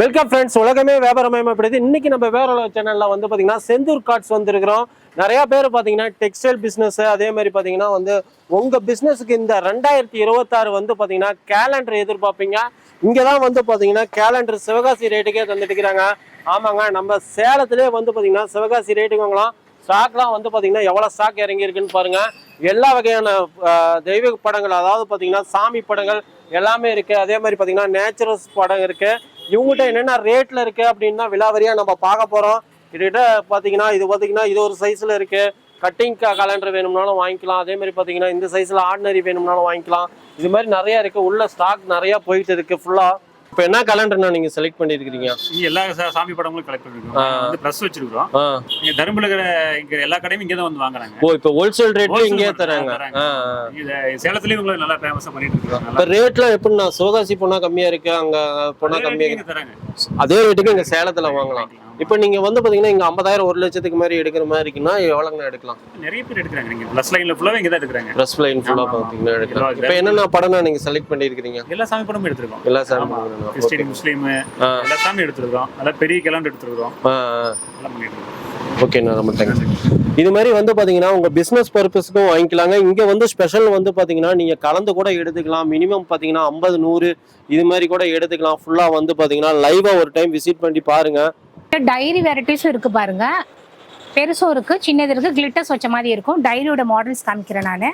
Welcome friends உலகமே வியாபாரமயப்படுது இன்னைக்கு நம்ம வேற சேனல்ல வந்து பாத்தீங்கன்னா செந்தூர் கார்ட்ஸ் வந்திருக்கிறோம். நிறைய பேர் பாத்தீங்கன்னா டெக்ஸ்டைல் பிசினஸ் அதே மாதிரி பாத்தீங்கன்னா வந்து உங்க பிசினஸுக்கு இந்த ரெண்டாயிரத்தி இருபத்தாறு வந்து பாத்தீங்கன்னா கேலண்டர் எதிர்பார்ப்பீங்க. இங்கதான் வந்து பாத்தீங்கன்னா கேலண்டர் சிவகாசி ரேட்டுக்கே தந்துட்டுக்கிறாங்க ஆமாங்க நம்ம சேலத்திலே வந்து பாத்தீங்கன்னா சிவகாசி ரேட்டுக்கு வாங்கலாம். ஸ்டாக்லாம் வந்து பாத்தீங்கன்னா எவ்வளவு ஸ்டாக் இறங்கி இருக்குன்னு பாருங்க. எல்லா வகையான தெய்வ படங்கள் அதாவது பாத்தீங்கன்னா சாமி படங்கள் எல்லாமே இருக்கு. அதே மாதிரி பாத்தீங்கன்னா நேச்சுரல்ஸ் படம் இருக்கு. இவங்ககிட்ட என்னென்ன ரேட்ல இருக்கு அப்படின்னா விலாவரியா நம்ம பார்க்க போறோம். இதுகிட்ட பாத்தீங்கன்னா இது பாத்தீங்கன்னா இது ஒரு சைஸ்ல இருக்கு. கட்டிங் கலண்டர் வேணும்னாலும் வாங்கிக்கலாம். அதே மாதிரி பாத்தீங்கன்னா இந்த சைஸ்ல ஆர்டினரி வேணும்னாலும் வாங்கிக்கலாம். இது மாதிரி நிறைய இருக்கு. உள்ள ஸ்டாக் நிறைய போயிட்டு இருக்கு ஃபுல்லா இப்போ என்ன கலண்டர்னா நீங்க செலக்ட் பண்ணிருக்கீங்க இங்க எல்லா சாமி படங்களும் கலெக்ட் பண்ணிருக்கோம். ப்ரெஸ் வச்சிருக்கோம் இங்க தருமபுரியில் இருக்கிற இங்க எல்லா கடையும் இங்கே தான் வந்து வாங்குறாங்க. ஓ இப்போ ஹோல்சேல் ரேட்ல மட்டும் தராங்க. இங்க சேலத்துலயும் உங்களுக்கு நல்லா ஃபேமஸா பண்ணிட்டு இருக்காங்க. இப்போ ரேட்லாம் எப்படின்னா சிவகாசி போனா கம்மியா இருக்கு? அங்க போனா கம்மியா இருக்கு? தராங்க. அதே ரேட்டுக்கு இங்க சேலத்துல வாங்கலாம். இப்போ நீங்க வந்து பாத்தீங்கன்னா இங்க ஐம்பதாயிரம் ஒரு லட்சத்துக்கு மாதிரி எடுக்கிற மாதிரி இருக்குன்னா எவ்வளோங்க எடுக்கலாம்? நிறைய பேர் எடுக்கிறாங்க நீங்க. ப்ளஸ் லைன்ல ஃபுல்லாவே இங்க தான் எடுக்கிறாங்க. ட்ரெஸ் லைன் ஃபுல்லா ஆமா, ஆமா. பாத்தீங்கன்னா எடுக்கலாம். இப்போ என்னென்ன படம்னா நீங்க செலக்ட் பண்ணிருக்கீங்க எல்லா சாமி படமும் எடுத்திருக்கோம். எல்லா சாமி. Christian Muslim. எல்லா சாமி எடுத்திருக்கோம் நல்லா பெரிய கேலண்டர் எடுத்திருக்கோம் எல்லாம் பண்ணிட்டு ஓகேண்ணா ரொம்ப தேங்க்ஸ் இது மாதிரி வந்து பாத்தீங்கன்னா உங்க பிசினஸ் பர்பஸ்க்கும் வாங்கிக்கலாங்க. இங்க வந்து ஸ்பெஷல் வந்து பாத்தீங்கன்னா நீங்க கலந்து கூட எடுத்துக்கலாம். மினிமம் பாத்தீங்கன்னா ஐம்பது நூறு இது மாதிரி கூட எடுத்துக்கலாம். ஃபுல்லா வந்து பாத்தீங்கன்னா லைவா ஒரு டைம் விசிட் பண்ணி பாருங்க. டைரி வெரைட்டிஸும் இருக்கு பாருங்க. பெருசும் இருக்கு சின்னது இருக்கு கிளிட்டர்ஸ் வச்ச மாதிரி இருக்கும். டைரியோட மாடல்ஸ் காமிக்கிறேன் நான்.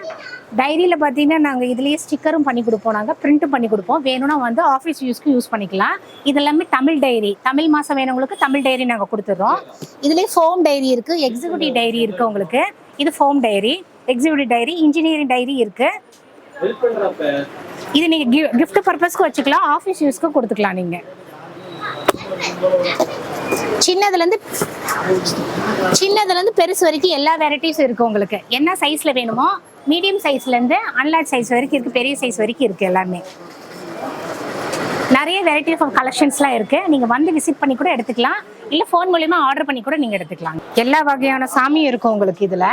டைரியில் பார்த்தீங்கன்னா நாங்கள் இதுலேயே ஸ்டிக்கரும் பண்ணி கொடுப்போம் நாங்கள் பிரிண்ட்டும் பண்ணி கொடுப்போம். வேணும்னா வந்து ஆஃபீஸ் யூஸ்க்கு யூஸ் பண்ணிக்கலாம். இது எல்லாமே தமிழ் டைரி தமிழ் மாதம் வேணுங்களுக்கு தமிழ் டைரி நாங்கள் கொடுத்துட்றோம். இதுலேயே ஃபோம் டைரி இருக்கு எக்ஸிக்யூட்டிவ் டைரி இருக்கு உங்களுக்கு. இது foam diary executive diary engineering diary இருக்கு. இது நீங்கள் கிஃப்ட் பர்பஸ்க்கு வச்சுக்கலாம் ஆஃபீஸ் யூஸ்க்கு கொடுத்துக்கலாம் நீங்கள் சின்னதுலேருந்து சின்னதுலேருந்து பெருசு வரைக்கும் எல்லா வெரைட்டிஸும் இருக்குது உங்களுக்கு. என்ன சைஸில் வேணுமோ மீடியம் சைஸ்லேருந்து அன்லார்ஜ் சைஸ் வரைக்கும் இருக்குது பெரிய சைஸ் வரைக்கும் இருக்குது எல்லாமே. நிறைய வெரைட்டி ஆஃப் கலெக்ஷன்ஸ்லாம் இருக்குது நீங்கள் வந்து விசிட் பண்ணி கூட எடுத்துக்கலாம். இல்லை ஃபோன் மூலயமா ஆர்டர் பண்ணி கூட நீங்கள் எடுத்துக்கலாம். எல்லா வகையான சாமியும் இருக்கும் உங்களுக்கு இதில்.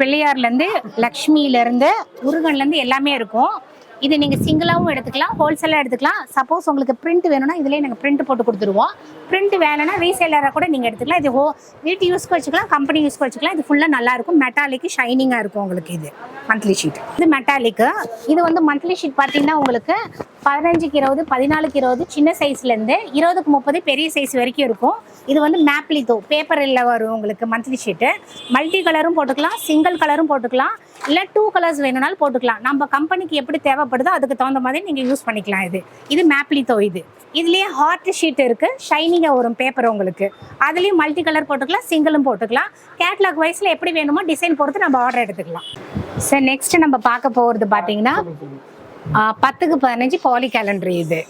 பிள்ளையார்லேருந்து லக்ஷ்மியிலேருந்து முருகன்லேருந்து எல்லாமே இருக்கும். இது நீங்க சிங்கிளாகவும் எடுத்துக்கலாம் ஹோல்சேலாக எடுத்துக்கலாம். சப்போஸ் உங்களுக்கு பிரிண்ட் வேணும்னா இதுலேயே நாங்கள் பிரிண்ட் போட்டு கொடுத்துருவோம். பிரிண்ட் வேணும்னா ரீசேலராக கூட நீங்கள் எடுத்துக்கலாம். இது ஹோ வீட்டு யூஸ்க்கு வச்சுக்கலாம் கம்பெனி யூஸ்க்கு வச்சுக்கலாம். இது ஃபுல்லாக நல்லா இருக்கும். மெட்டாலிக் இருக்கும் உங்களுக்கு இது மந்த்லி ஷீட் இது மெட்டாலிக்கு இது வந்து மந்த்லி ஷீட் பார்த்தீங்கன்னா உங்களுக்கு பதினஞ்சுக்கு இருபது பதினாலுக்கு இருபது சின்ன சைஸ்லேருந்து இருபதுக்கு முப்பது பெரிய சைஸ் வரைக்கும் இருக்கும். இது வந்து மேப்லிதோ பேப்பரில் வரும் உங்களுக்கு மந்த்லி ஷீட்டு மல்டி கலரும் போட்டுக்கலாம் சிங்கிள் கலரும் போட்டுக்கலாம். இல்லை டூ கலர்ஸ் வேணும்னாலும் போட்டுக்கலாம். நம்ம கம்பெனிக்கு எப்படி தேவைப்படுதோ அதுக்கு தகுந்த மாதிரி நீங்கள் யூஸ் பண்ணிக்கலாம் இது. இது மேப்ளித்தோ இது. இதுலேயே ஹார்ட் ஷீட் இருக்குது ஷைனிங்காக வரும் பேப்பர் உங்களுக்கு. அதுலேயும் மல்டி கலர் போட்டுக்கலாம் சிங்கிளும் போட்டுக்கலாம். கேட்லாக் வைஸில் எப்படி வேணுமோ டிசைன் பொறுத்து நம்ம ஆர்டர் எடுத்துக்கலாம். சார் நெக்ஸ்ட் நம்ம பார்க்க போகிறது பார்த்தீங்கன்னா பத்துக்கு பதினஞ்சு பாலி கேலண்டர் இது.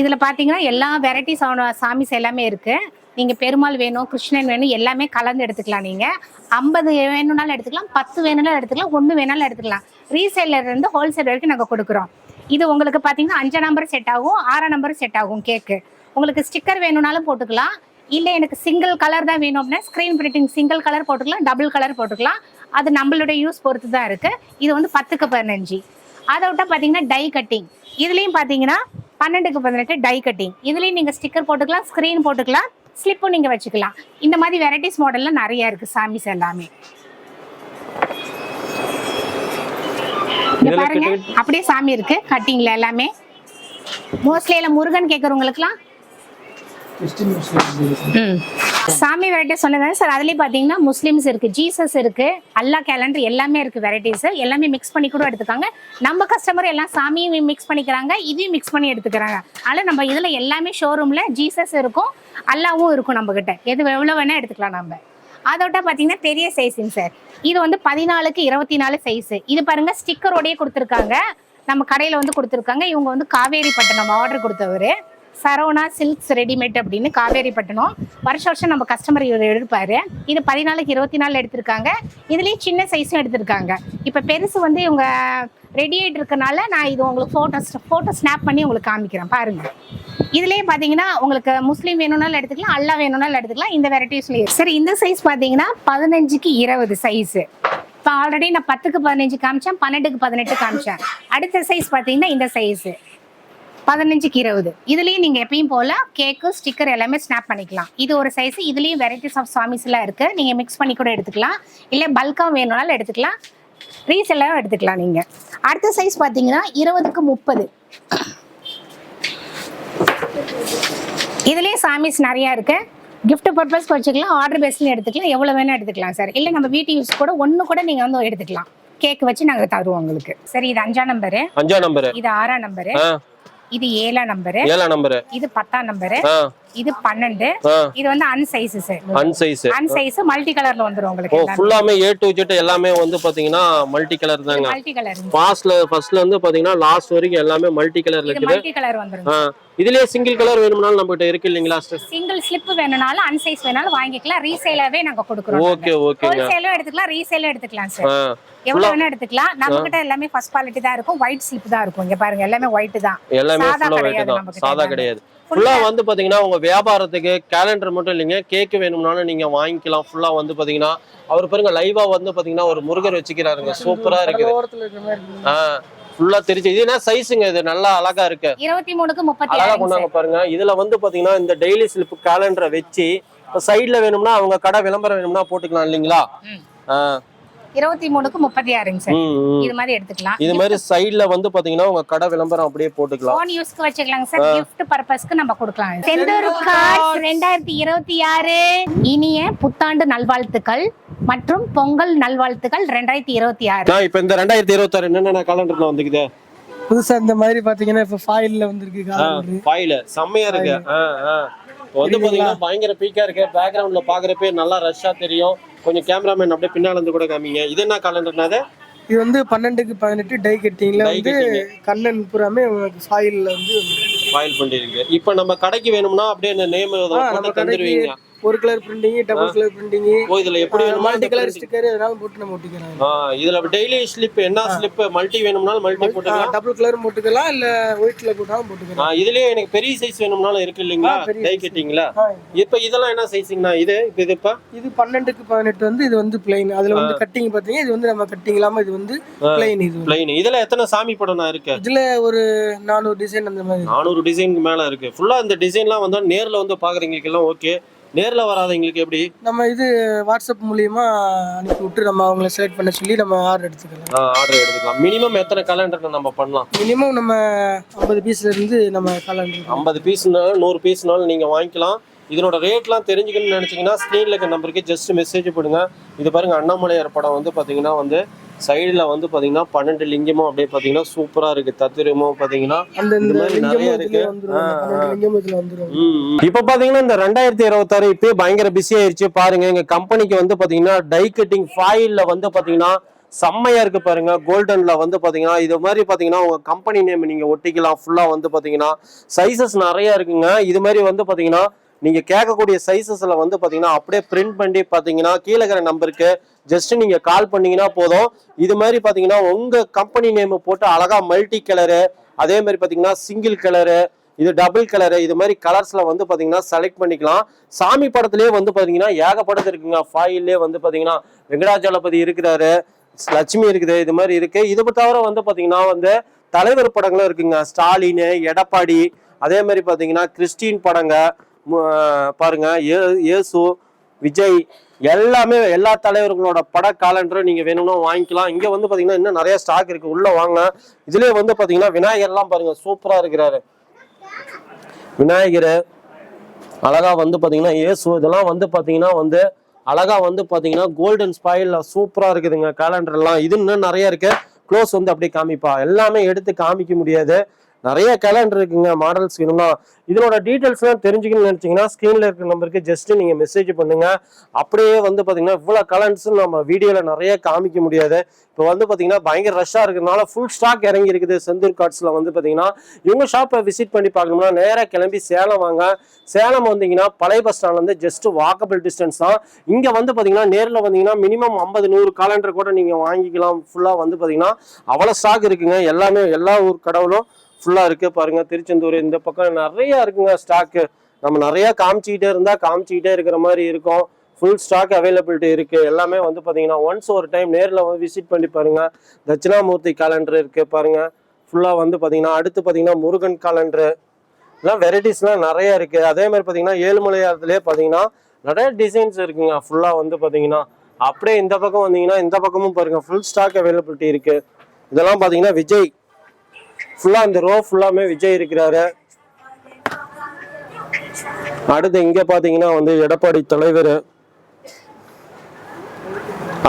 இதில் பார்த்தீங்கன்னா எல்லா வெரைட்டிஸ் சாமிஸ் எல்லாமே இருக்குது நீங்கள் பெருமாள் வேணும் கிருஷ்ணன் வேணும் எல்லாமே கலந்து எடுத்துக்கலாம் நீங்கள் ஐம்பது வேணும்னாலும் எடுத்துக்கலாம் பத்து வேணும்னாலும் எடுத்துக்கலாம் ஒன்று வேணாலும் எடுத்துக்கலாம். ரீசேலர்லேருந்து ஹோல்சேல் வரைக்கும் நாங்கள் கொடுக்குறோம். இது உங்களுக்கு பார்த்தீங்கன்னா அஞ்சு நம்பர் செட் ஆகும் ஆறாம் நம்பர் செட் ஆகும் கேக்கு உங்களுக்கு ஸ்டிக்கர் வேணும்னாலும் போட்டுக்கலாம். இல்லை எனக்கு சிங்கிள் கலர் தான் வேணும் அப்படின்னா ஸ்க்ரீன் பிரிண்டிங் சிங்கிள் கலர் போட்டுக்கலாம் டபுள் கலர் போட்டுக்கலாம். அது நம்மளுடைய யூஸ் பொறுத்து தான் இருக்குது இது வந்து பத்துக்கு பதினஞ்சு. அதை விட்டால் பார்த்தீங்கன்னா டை கட்டிங் இதுலேயும் பார்த்தீங்கன்னா பன்னெண்டுக்கு பதினெட்டு டை கட்டிங் இதுலேயும் நீங்கள் ஸ்டிக்கர் போட்டுக்கலாம் ஸ்க்ரீன் போட்டுக்கலாம். ஸ்லிப்பும் நீங்கள் வச்சுக்கலாம் இந்த மாதிரி வெரைட்டிஸ் மாடல்லாம் நிறைய இருக்கு சாமீஸ் எல்லாமே பாருங்க அப்படியே சாமி இருக்கு கட்டிங்ல எல்லாமே மோஸ்ட்லி எல்லாம் முருகன் கேட்கறவங்களுக்குலாம். சாமி வெரைட்டி சொன்னதானே சார் அதுலேயும் பார்த்தீங்கன்னா முஸ்லீம்ஸ் இருக்கு ஜீசஸ் இருக்கு அல்லா கேலண்டர் எல்லாமே இருக்கு வெரைட்டிஸ் எல்லாமே மிக்ஸ் பண்ணி கூட எடுத்துக்காங்க. நம்ம கஸ்டமர் எல்லாம் சாமியும் மிக்ஸ் பண்ணிக்கிறாங்க இதையும் மிக்ஸ் பண்ணி எடுத்துக்கிறாங்க. அதனால நம்ம இதில் எல்லாமே ஷோரூம்ல ஜீசஸ் இருக்கும் அல்லாவும் இருக்கும் நம்ம கிட்ட எது எவ்வளோ வேணா எடுத்துக்கலாம் நம்ம. அதோட பார்த்தீங்கன்னா பெரிய சைஸுங்க சார் இது வந்து பதினாலுக்கு இருபத்தி நாலு சைஸு இது பாருங்க ஸ்டிக்கரோடயே கொடுத்துருக்காங்க. நம்ம கடையில் வந்து கொடுத்துருக்காங்க. இவங்க வந்து காவேரி பட்டணம் ஆர்டர் கொடுத்தவர். சரவணா சில்க்ஸ் ரெடிமேட் அப்படின்னு காவேரிப்பட்டினம் பட்டணம். வருஷம் வருஷம் நம்ம கஸ்டமர் இவர் எடுப்பார். இது பதினாலுக்கு இருபத்தி நாலு எடுத்திருக்காங்க. இதுலேயும் சின்ன சைஸும் எடுத்திருக்காங்க. இப்போ பெருசு வந்து இவங்க ரெடி ஆகிட்டு இருக்கனால நான் இது உங்களுக்கு ஃபோட்டோ ஃபோட்டோ ஸ்னாப் பண்ணி உங்களுக்கு காமிக்கிறேன். பாருங்கள் இதுலேயே பார்த்தீங்கன்னா உங்களுக்கு முஸ்லீம் வேணும்னாலும் எடுத்துக்கலாம் அல்லா வேணும்னாலும் எடுத்துக்கலாம். இந்த வெரைட்டிஸ்லேயே சரி இந்த சைஸ் பார்த்தீங்கன்னா பதினஞ்சுக்கு இருபது சைஸு இப்போ ஆல்ரெடி நான் பத்துக்கு பதினஞ்சு காமிச்சேன் பன்னெண்டுக்கு பதினெட்டு காமிச்சேன். அடுத்த சைஸ் பார்த்தீங்கன்னா இந்த சைஸு பதினஞ்சுக்கு இருபது. இதுலயும் நீங்க எப்பயும் போல கேக்கு ஸ்டிக்கர் எல்லாமே ஸ்னாப் பண்ணிக்கலாம். இது ஒரு சைஸ் இதுலயும் வெரைட்டிஸ் ஆஃப் சாமிஸ் எல்லாம் இருக்கு. நீங்க மிக்ஸ் பண்ணி கூட எடுத்துக்கலாம். இல்ல பல்கா வேணும்னாலும் எடுத்துக்கலாம். ரீசெல்லாம் எடுத்துக்கலாம் நீங்க. அடுத்த சைஸ் பாத்தீங்கன்னா இருபதுக்கு முப்பது. இதுலயே சாமீஸ் நிறைய இருக்கு. gift பர்பஸ்க்கு வச்சுக்கலாம் ஆர்டர் பேஸ்ல எடுத்துக்கலாம். எவ்வளவு வேணா எடுத்துக்கலாம் சார் இல்ல நம்ம வீட்டு யூஸ் கூட ஒண்ணு கூட நீங்க வந்து எடுத்துக்கலாம். கேக் வச்சு நாங்க தருவோம் உங்களுக்கு. சரி இது அஞ்சாம் நம்பரு அஞ்சா நம்பரு இது ஆறாம் நம்பரு இது ஏழாம் நம்பரு ஏழாம் நம்பரு இது பத்தாம் நம்பரு இது பன்னெண்டு. இது வந்து அன் சைஸ் அன் சைஸ் அன் சைஸ் மல்டி கலர்ல வந்துரும் உங்களுக்கு ஃபுல்லாமே ஏ டு ஜெட் எல்லாமே வந்து பாத்தீங்கன்னா மல்டி கலர் தாங்க. மல்டி கலர் ஃபாஸ்ட்ல ஃபர்ஸ்ட்ல இருந்து பாத்தீங்கன்னா லாஸ்ட் வரைக்கும் எல்லாமே மல்டி கலர்ல இருக்குது. மல்டி கலர் வந்துரும். இதுலயே சிங்கிள் கலர் வேணும்னாலும் நம்ம கிட்ட இருக்கு இல்லைங்களா சிங்கிள் ஸ்லிப் வேணும்னாலும் அன் சைஸ் வேணாலும் வாங்கிக்கலாம். ரீசேலாவே நாங்க கொடுக்குறோம் ஓகே ஓகேங்க. ஹோல்சேலும் எடுத்துக்கலாம் ரீசேலும் எடுத்துக்கலாம் சார் எவ்வளவு வேணா எடுத்துக்கலாம். நம்ம கிட்ட எல்லாமே ஃபர்ஸ்ட் குவாலிட்டி தான் இருக்கும். ஒயிட் ஸ்லிப் தான் இருக்கும். இங்க பாருங்க எல்லாமே ஒயிட் தான். எல்லாமே ஃபுல்லா ஒயிட் தான். சாதா. கிடையாது. ஃபுல்லா வந்து பாத்தீங்கன்னா உங்க வியாபாரத்துக்கு கேலண்டர் மட்டும் இல்லைங்க. கேக் வேணும்னாலும் நீங்க வாங்கிக்கலாம். ஃபுல்லா வந்து பாத்தீங்கன்னா அவர் பாருங்க லைவா வந்து பாத்தீங்கன்னா ஒரு முருகர் வச்சுக்கிறாருங்க. சூப்பரா இருக்குது. ஆ ஃபுல்லா தெரிஞ்சு இது என்ன சைஸுங்க இது? நல்லா அழகா இருக்கு. இருபத்தி மூணுக்கு முப்பத்தி அழகா கொண்டாங்க பாருங்க. இதுல வந்து பாத்தீங்கன்னா இந்த டெய்லி ஸ்லிப் கேலண்டரை வச்சு இப்போ சைடுல வேணும்னா அவங்க கடை விளம்பரம் வேணும்னா போட்டுக்கலாம் இல்லைங்களா? ம். இருபத்தி மூணுக்கு முப்பத்தி ஆறுங்க சார். இது மாதிரி எடுத்துக்கலாம். இது மாதிரி சைடுல வந்து பாத்தீங்கன்னா உங்க கடை விளம்பரம் அப்படியே போட்டுக்கலாம். போன் யூஸ்க்கு வச்சுக்கலாங்க சார். gift பர்பஸ்க்கு நம்ம கொடுக்கலாம். செந்தூர் கார்ட்ஸ் ரெண்டாயிரத்தி இருபத்தி ஆறு. இனிய புத்தாண்டு நல்வாழ்த்துக்கள் மற்றும் பொங்கல் நல்வாழ்த்துக்கள் ரெண்டாயிரத்தி இருபத்தி ஆறு. இப்ப இந்த ரெண்டாயிரத்தி இருபத்தாறு என்னென்ன கேலண்டர்ல வந்துக்குது? புதுசா இந்த மாதிரி பாத்தீங்கன்னா இப்ப ஃபாயில்ல வந்திருக்கு செம்மையா இருக்கு. வந்து பாத்தீங்கன்னா பயங்கர பீக்கா இருக்கு. பேக்ரவுண்ட்ல பாக்குறப்பே நல்லா ரஷ்ஷா தெரியும். கொஞ்சம் கேமராமேன் அப்படியே பின்னால இருந்து கூட காமிங்க. இது என்ன கேலண்டர்னா அது? இது வந்து பன்னெண்டுக்கு பதினெட்டு டை கட்டிங்ல வந்து. கண்ணன் உங்களுக்கு ஃபாயில்ல வந்து. பாயில் பண்ணிருக்கு இப்ப நம்ம கடைக்கு வேணும்னா அப்படியே நேம் நம்ம கடைக்கு ஒரு colour printing double colour printing ஓ இதுல எப்படி வேணுமா மல்டி கலர் ஸ்டிக்கர் எதனாலும் போட்டு நம்ம ஒட்டிக்கலாம். ஆ இதுல டெய்லி ஸ்லிப் என்ன ஸ்லிப் மல்டி வேணும்னாலும் மல்டி போட்டுக்கலாம். டபுள் கலர் போட்டுக்கலாம் இல்ல ஒயிட்ல போட்டாலும் ஆ, போட்டுக்கலாம் இதுலயே எனக்கு பெரிய சைஸ் வேணும்னாலும் இருக்கு இல்லைங்களா? டை. கட்டிங்களா? இப்ப இதெல்லாம் என்ன சைஸிங்கண்ணா இது? இப்ப இது இப்ப? இது பன்னெண்டுக்கு பதினெட்டு வந்து இது வந்து பிளைன் அதுல வந்து கட்டிங் பாத்தீங்க இது வந்து நம்ம கட்டிங் இல்லாம இது வந்து பிளைன் இது. பிளைன் இதுல எத்தனை சாமி படம்னா இருக்கு? இதுல ஒரு நானூறு டிசைன் அந்த மாதிரி நானூறு டிசைனுக்கு மேல இருக்கு. ஃபுல்லா இந்த டிசைன்லாம் வந்து நேர்ல வந்து பாக்குறவங்களுக்கு எல்லாம் ஓகே நேர்ல வராதவங்களுக்கு எப்படி? நம்ம இது வாட்ஸ்அப் மூலியமா அனுப்பி விட்டு நம்ம அவங்கள செலக்ட் பண்ண சொல்லி நம்ம ஆர்டர் எடுத்துக்கலாம். ஆர்டர் எடுத்துக்கலாம். மினிமம் எத்தனை கேலண்டர் நம்ம பண்ணலாம்? மினிமம் நம்ம ஐம்பது பீஸ்ல இருந்து நம்ம காலண்டர் ஐம்பது பீஸ்னாலும் நூறு பீஸ்னாலும் நீங்க வாங்கிக்கலாம். இதனோட ரேட்லாம் தெரிஞ்சுக்கணும்னு நினைச்சீங்கன்னா ஸ்க்ரீன்ல இருக்க நம்பருக்கு ஜஸ்ட் மெசேஜ் பண்ணுங்க இது பாருங்க அண்ணாமலையார் படம் வந்து பாத்தீங்கன்னா வந்து சைடுல வந்து பாத்தீங்கன்னா பன்னெண்டு லிங்கமும் அப்படியே பாத்தீங்கன்னா சூப்பரா இருக்கு. தத்துரமும் பாத்தீங்கன்னா இந்த மாதிரி நிறைய இருக்கு. இப்ப பாத்தீங்கன்னா இந்த ரெண்டாயிரத்தி இருபத்தாறு இப்பயே பயங்கர பிஸி ஆயிருச்சு. பாருங்க எங்க கம்பெனிக்கு வந்து பாத்தீங்கன்னா டை கட்டிங் ஃபாயில்ல வந்து பாத்தீங்கன்னா செம்மையா இருக்கு பாருங்க. கோல்டன்ல வந்து பாத்தீங்கன்னா இது மாதிரி பாத்தீங்கன்னா உங்க கம்பெனி நேம் நீங்க ஒட்டிக்கலாம். ஃபுல்லா வந்து பாத்தீங்கன்னா சைசஸ் நிறைய இருக்குங்க. இது மாதிரி வந்து பாத்தீங்கன்னா நீங்க கேட்கக்கூடிய சைசஸ்ல வந்து பாத்தீங்கன்னா அப்படியே பிரிண்ட் பண்ணி பாத்தீங்கன்னா கீழே இருக்கிற நம்பருக்கு ஜஸ்ட் நீங்க கால் பண்ணீங்கன்னா போதும். இது மாதிரி பாத்தீங்கன்னா உங்க கம்பெனி நேம் போட்டு அழகா மல்டி கலரு அதே மாதிரி பாத்தீங்கன்னா சிங்கிள் கலரு இது டபுள் கலரு இது மாதிரி கலர்ஸ்ல வந்து பாத்தீங்கன்னா செலக்ட் பண்ணிக்கலாம். சாமி படத்துலேயே வந்து பாத்தீங்கன்னா ஏகப்படத்து இருக்குங்க. ஃபாயிலே வந்து பாத்தீங்கன்னா வெங்கடாஜலபதி இருக்கிறாரு லட்சுமி இருக்குது இது மாதிரி இருக்கு. இது தவிர வந்து பாத்தீங்கன்னா வந்து தலைவர் படங்களும் இருக்குங்க. ஸ்டாலின் எடப்பாடி அதே மாதிரி பாத்தீங்கன்னா கிறிஸ்டின் படங்க பாருங்க ஏ- இயேசு விஜய் எல்லாமே எல்லா தலைவர்களோட பட காலண்டரும் நீங்க வேணும்னா வாங்கிக்கலாம். இங்க வந்து பாத்தீங்கன்னா இன்னும் நிறைய ஸ்டாக் இருக்கு. உள்ள வாங்க. இதுலயே வந்து பாத்தீங்கன்னா விநாயகர்லாம் பாருங்க சூப்பரா இருக்கிறாரு. விநாயகர் அழகா வந்து பாத்தீங்கன்னா ஏசு இதெல்லாம் வந்து பாத்தீங்கன்னா வந்து அழகா வந்து பாத்தீங்கன்னா கோல்டன் ஸ்பாயில் சூப்பரா இருக்குதுங்க கேலண்டர் எல்லாம். இது இன்னும் நிறைய இருக்கு. க்ளோஸ் வந்து அப்படியே காமிப்பா. எல்லாமே எடுத்து காமிக்க முடியாது. நிறைய கேலண்டர் இருக்குங்க மாடல்ஸ் வேணும்னா. இதனோட டீட்டெயில்ஸ்லாம் தெரிஞ்சுக்கணும்னு நினைச்சீங்கன்னா ஸ்க்ரீனில் இருக்கிற நம்பருக்கு ஜஸ்ட் நீங்க மெசேஜ் பண்ணுங்க. அப்படியே வந்து பாத்தீங்கன்னா இவ்வளவு கலர்ஸ் நம்ம வீடியோல நிறைய காமிக்க முடியாது. இப்போ வந்து பாத்தீங்கன்னா பயங்கர ரஷ்ஷா இருக்கிறதுனால ஃபுல் ஸ்டாக் இறங்கி இருக்குது. செந்தூர் கார்ட்ஸ்ல வந்து பாத்தீங்கன்னா இவங்க ஷாப்பை விசிட் பண்ணி பார்க்கணும்னா நேராக கிளம்பி சேலம் வாங்க. சேலம் வந்தீங்கன்னா பழைய பஸ் ஸ்டாண்ட்ல இருந்து ஜஸ்ட் வாக்கபிள் டிஸ்டன்ஸ் தான். இங்க வந்து பாத்தீங்கன்னா நேரில் வந்தீங்கன்னா மினிமம் ஐம்பது நூறு காலண்டர் கூட நீங்க வாங்கிக்கலாம். ஃபுல்லா வந்து பாத்தீங்கன்னா அவ்வளவு ஸ்டாக் இருக்குங்க. எல்லாமே எல்லா ஊர் கடவுளும் ஃபுல்லாக இருக்குது பாருங்க. திருச்செந்தூர் இந்த பக்கம் நிறையா இருக்குங்க ஸ்டாக்கு நம்ம நிறையா காமிச்சிக்கிட்டே இருந்தால் காமிச்சிக்கிட்டே இருக்கிற மாதிரி இருக்கும். ஃபுல் ஸ்டாக் அவைலபிலிட்டி இருக்குது எல்லாமே வந்து பார்த்தீங்கன்னா ஒன்ஸ் ஒரு டைம் நேரில் வந்து விசிட் பண்ணி பாருங்கள் தட்சிணாமூர்த்தி கேலண்டர் இருக்குது பாருங்க. ஃபுல்லாக வந்து பார்த்தீங்கன்னா அடுத்து பார்த்தீங்கன்னா முருகன் காலண்டரு எல்லாம் வெரைட்டிஸ்லாம் நிறைய இருக்குது அதே மாதிரி பார்த்தீங்கன்னா ஏழுமலையாரத்துலேயே பார்த்தீங்கன்னா நிறைய டிசைன்ஸ் இருக்குங்க. ஃபுல்லாக வந்து பார்த்தீங்கன்னா அப்படியே இந்த பக்கம் வந்தீங்கன்னா இந்த பக்கமும் பாருங்கள் ஃபுல் ஸ்டாக் அவைலபிலிட்டி இருக்குது இதெல்லாம் பார்த்தீங்கன்னா விஜய் ஃபுல்லாக அந்த ரோ ஃபுல்லாமே விஜய் இருக்கிறாரு. அடுத்து இங்க பாத்தீங்கன்னா வந்து எடப்பாடி தலைவர்.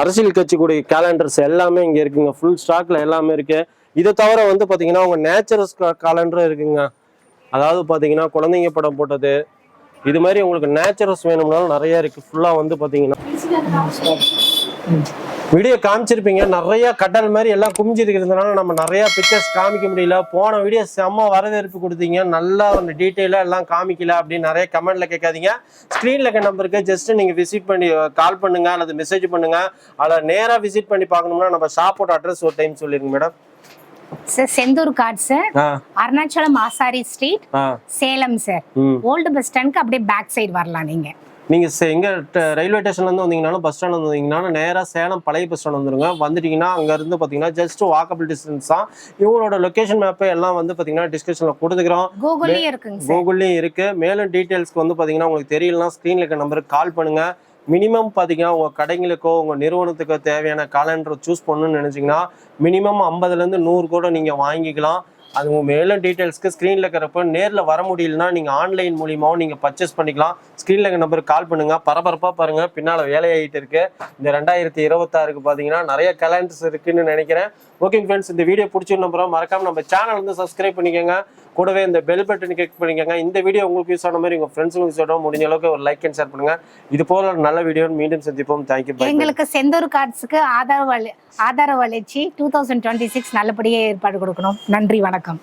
அரசியல் கட்சிக்குடைய கேலண்டர்ஸ் எல்லாமே இங்க இருக்குங்க. ஃபுல் ஸ்டாக்ல எல்லாமே இருக்கு. இதை தவிர வந்து பாத்தீங்கன்னா உங்க நேச்சுரல்ஸ் கேலண்டரும் இருக்குங்க. அதாவது பாத்தீங்கன்னா குழந்தைங்க படம் போட்டது. இது மாதிரி உங்களுக்கு நேச்சுரல்ஸ் வேணும்னாலும் நிறைய இருக்கு. ஃபுல்லா வந்து பாத்தீங்கன்னா வீடியோ காமிச்சிருப்பீங்க. நிறைய கடல் மாதிரி எல்லாம் குமிஞ்சிருக்கிறதுனால நம்ம நிறைய பிக்சர்ஸ் காமிக்க முடியல. போன வீடியோ செம்ம வரவேற்பு கொடுத்தீங்க. நல்லா அந்த டீட்டெயிலாக எல்லாம் காமிக்கல அப்படின்னு நிறைய கமெண்ட்ல கேட்காதீங்க. ஸ்க்ரீன்ல இருக்க நம்பருக்கு ஜஸ்ட் நீங்க விசிட் பண்ணி கால் பண்ணுங்க அல்லது மெசேஜ் பண்ணுங்க. அதில் நேராக விசிட் பண்ணி பார்க்கணும்னா நம்ம ஷாப்போட அட்ரஸ் ஒரு டைம் சொல்லிருங்க madam sir Senthur card sir Arunachalam Asari street Salem sir old bus ஸ்டாண்ட்க்கு அப்படியே பேக் சைடு வரலாம் நீங்க. நீங்க சே- எங்க ரயில்வே ஸ்டேஷன்ல இருந்து வந்தீங்கனாலும் பஸ் ஸ்டாண்ட் வந்து வந்தீங்கனாலும் நேரா சேலம் பழைய பஸ் ஸ்டாண்ட் வந்துருங்க. வந்துட்டீங்கன்னா அங்க இருந்து பாத்தீங்கன்னா ஜஸ்ட் வாக்கபிள் டிஸ்டன்ஸ் தான். இவங்களோட லொகேஷன் மேப் எல்லாம் வந்து பாத்தீங்கன்னா டிஸ்கிரிப்ஷன்ல கொடுத்துக்கிறோம். கூகுள்லயும் இருக்குங்க சார். கூகுள்லயும் இருக்கு. மேலும் டீடைல்ஸ்க்கு வந்து பாத்தீங்கன்னா உங்களுக்கு தெரியலனா ஸ்க்ரீன்ல இருக்க நம்பருக்கு கால் பண்ணுங்க. மினிமம் பாத்தீங்கன்னா உங்க கடைங்களுக்கோ உங்க நிறுவனத்துக்கோ தேவையான காலண்டர் சூஸ் பண்ணணும்னு நினைச்சீங்கன்னா மினிமம் ஐம்பதுல இருந்து நூறு கூட நீங்க வாங்கிக்கலாம். அது மேலும் டீட்டெயில்ஸ்க்கு ஸ்க்ரீனில் இருக்கிறப்ப நேரில் வர முடியலன்னா நீங்கள் ஆன்லைன் மூலியமாகவும் நீங்கள் பர்ச்சேஸ் பண்ணிக்கலாம். ஸ்க்ரீனில் இருக்க நம்பருக்கு கால் பண்ணுங்கள் பரபரப்பாக பாருங்கள் பின்னால் வேலையாகிட்டு இருக்குது இந்த ரெண்டாயிரத்தி இருபத்தாறுக்கு பார்த்தீங்கன்னா நிறைய கலண்டர்ஸ் இருக்குதுன்னு நினைக்கிறேன். ஓகே ஃப்ரெண்ட்ஸ் இந்த வீடியோ பிடிச்சிருந்த அப்புறம் மறக்காமல் நம்ம சேனல் வந்து சப்ஸ்கிரைப் பண்ணிக்கோங்க. கூடவே இந்த பெல் பட்டன் கிளிக் பண்ணிக்கோங்க. இந்த வீடியோ உங்களுக்கு யூஸ் ஆன மாதிரி உங்க ஃப்ரெண்ட்ஸுங்களுக்கு யூஸ் ஆகும் முடிஞ்ச அளவுக்கு ஒரு லைக் அண்ட் ஷேர் பண்ணுங்க. இது போல ஒரு நல்ல வீடியோ மீண்டும் சந்திப்போம். தேங்க்யூ எங்களுக்கு செந்தூர் கார்ட்ஸுக்கு ஆதார வள ஆதார வளர்ச்சி டூ தௌசண்ட் டுவெண்ட்டி சிக்ஸ் நல்லபடியாக ஏற்பாடு கொடுக்கணும். நன்றி வணக்கம்.